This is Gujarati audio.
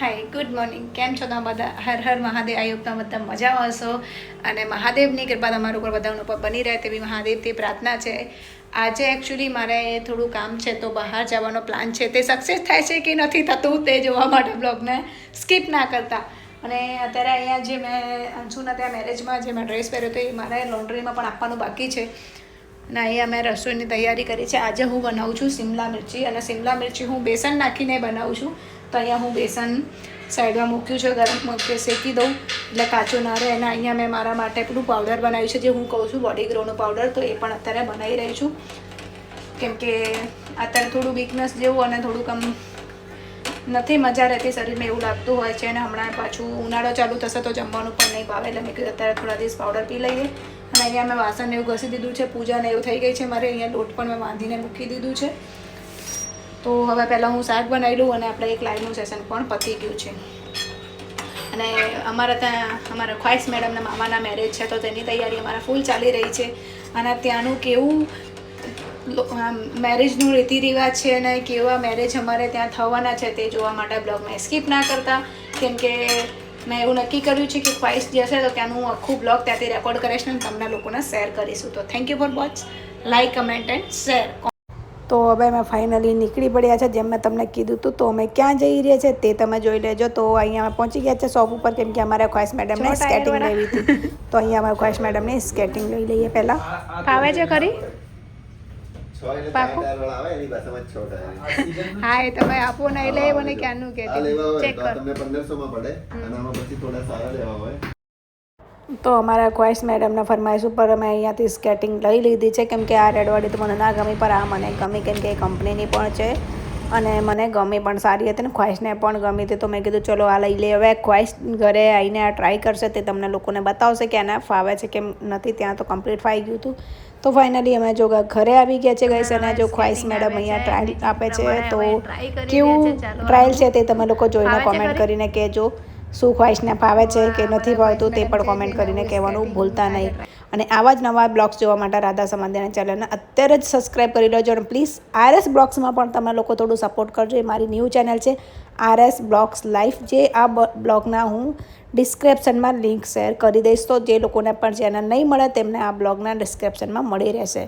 હાય ગુડ મોર્નિંગ કેમ છો તમે બધા? હર હર મહાદેવ. આયુક્ત બધા મજામાં હશો. અને મહાદેવની કૃપા તમારા ઉપર બધાના ઉપર બની રહે તેવી મહાદેવથી પ્રાર્થના છે. આજે એકચ્યુઅલી મારે થોડું કામ છે તો બહાર જવાનો પ્લાન છે. તે સક્સેસ થાય છે કે નથી થતું તે જોવા માટે બ્લોગને સ્કીપ ના કરતા. અને અત્યારે અહીંયા જે મેં અંશુના ત્યાં મેરેજમાં જે મેં ડ્રેસ પહેર્યો હતો એ મારે લોન્ડ્રીમાં પણ આપવાનું બાકી છે. અને અહીંયા મેં રસોઈની તૈયારી કરી છે. આજે હું બનાવું છું શિમલા મિરચી. અને શિમલા મિરચી હું બેસન નાખીને બનાવું છું. તો અહીંયા હું બેસન સાઈડમાં મૂક્યું છે, ગરમ મૂકી શેકી દઉં. એટલે કાચો ના રહે. અને અહીંયા મેં મારા માટે પેલું પાવડર બનાવ્યું છે, જે હું કહું છું બોડી ગ્રોનું પાવડર તો એ પણ અત્યારે બનાવી રહી છું. કેમ કે અત્યારે થોડું વીકનેસ જેવું અને થોડુંક આમ નથી મજા રહેતી શરીરમાં એવું લાગતું હોય છે. અને હમણાં પાછું ઉનાળો ચાલુ થશે તો જમવાનું પણ નહીં ભાવે. એટલે મેં કીધું અત્યારે થોડા દિવસ પાવડર પી લઈએ. અને અહીંયા મેં વાસણને એવું ઘસી દીધું છે, પૂજાને એવું થઈ ગઈ છે. મારે અહીંયા લોટ પણ મેં બાંધીને મૂકી દીધું છે. તો હવે પહેલાં હું શાક બનાવી લઉં અને આપણે એક લાઈવનું સેશન પણ પતી ગયું છે. અને અમારા ત્યાં, અમારા ખ્વાઈશ મેડમના મામાના મેરેજ છે, તો તેની તૈયારી અમારા ફૂલ ચાલી રહી છે. અને ત્યાંનું કેવું મેરેજનું રીતિ રિવાજ છે અને કેવા મેરેજ અમારે ત્યાં થવાના છે તે જોવા માટે બ્લોગમાં સ્કીપ ના કરતા. કેમ કે મેં એવું નક્કી કર્યું છે કે ખ્વાઈશ જશે તો ત્યાંનું આખું બ્લોગ ત્યાંથી રેકોર્ડ કરીશ અને તમને લોકોને શેર કરીશું. તો thank you for watch like comment and share તો હવે અમે ફાઇનલી નીકળી પડ્યા છે. જેમ મેં તમને કીધું હતું તો અમે ક્યાં જઈ રહ્યા છે તે તમે જોઈ લેજો. તો અહીંયા અમે પહોંચી ગયા છે શોપ ઉપર કેમ કે અમારે ખ્વાઈસ મેડમને સ્કેટિંગ લેવી હતી. તો અહીંયા અમારે ખ્વાઈસ મેડમને સ્કેટિંગ લઈ લઈએ પહેલાં. ફાવે છે ખરી. હા એ તમે આપો ને એટલે મને ક્યાંનું આ ચેક તો તમને 1500 માં પડે અને આમાં પછી થોડા સારા લેવા હોય. તો અમારા ક્વાઇસ મેડમના ફરમાઈશ ઉપર અમે અહીંયાથી સ્કેટિંગ લઈ લીધી છે. કેમ કે આ રેડવાડી તો મને ના ગમી પણ આ મને ગમી કેમ કે એ કંપનીની પણ છે અને મને ગમી પણ સારી હતી ને ખ્વાઇશને પણ ગમી હતી. તો મેં કીધું ચલો આ લઈ લે હવે ખ્વાઇશ ઘરે આવીને આ ટ્રાય કરશે તે તમને લોકોને બતાવશે કે એના ફાવે છે કેમ નથી ત્યાં તો કમ્પ્લીટ ફાઈ ગયું હતું. તો ફાઇનલી અમે જો ઘરે આવી ગયા છે ગઈસ અને જો ખ્વાઇશ મેડમ અહીંયા ટ્રાયલ આપે છે તો કેવું ટ્રાયલ છે. તે તમે લોકો જોઈને કોમેન્ટ કરીને કહેજો. શું ખ્વાહિશને ફાવે છે કે નથી ભાવતું તે પણ કોમેન્ટ કરીને કહેવાનું ભૂલતા નહીં. અને આવા જ નવા બ્લોગ્સ જોવા માટે રાધા સમાધાન ચેનલને અત્યારે જ સબસ્ક્રાઈબ કરી લેજો અને પ્લીઝ આરએસ બ્લોગ્સમાં પણ તમે લોકો થોડું સપોર્ટ કરજો. એ મારી ન્યૂ ચેનલ છે, આરએસ બ્લોગ્સ લાઈફ. જે આ બ્લોગના હું ડિસ્ક્રિપ્શનમાં લિંક શેર કરી દઈશ. તો જે લોકોને પણ ચેનલ નહીં મળે તેમને આ બ્લોગના ડિસ્ક્રિપ્શનમાં મળી રહેશે.